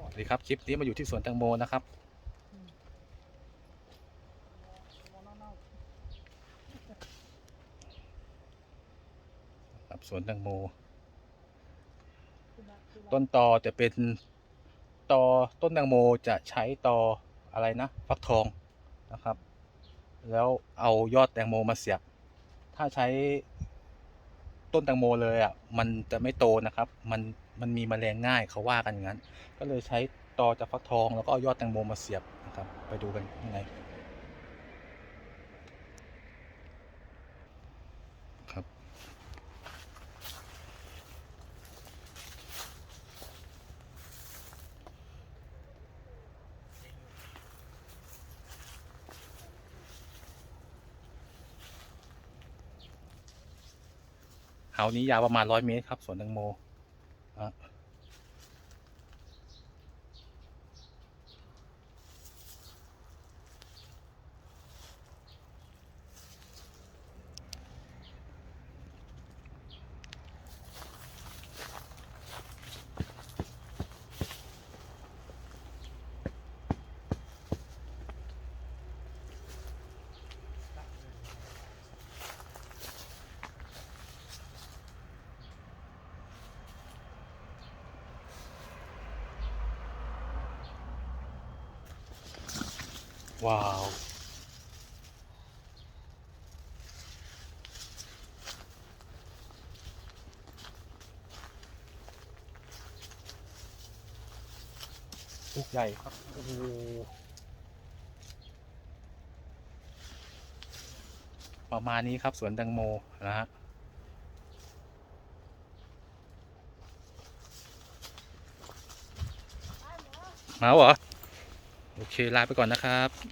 สวัสดีครับคลิปนี้มาอยู่ที่สวนแตงโมนะครับ ครับสวนแตงโม ต้นตอจะเป็นตอต้นแตงโมจะใช้ตออะไรนะฟักทองนะครับ แล้วเอายอดแตงโมมาเสียบ ถ้าใช้ต้นแตงโมเลยอะมันจะไม่โตนะครับ มัน มันมีแมลงง่ายเขาว่ากันงั้น ก็เลยใช้ตอจากฟักทองแล้วก็เอายอดแตงโมมาเสียบนะครับ ไปดูกันยังไงครับเฮานี้ยาวประมาณร้อยเมตรครับสวนแตงโม อ่ ว้าว ลูกใหญ่ครับ โอ้โหประมาณนี้ครับสวนแตงโมนะฮะมาเหรอ โอเคลาไปก่อนนะครับ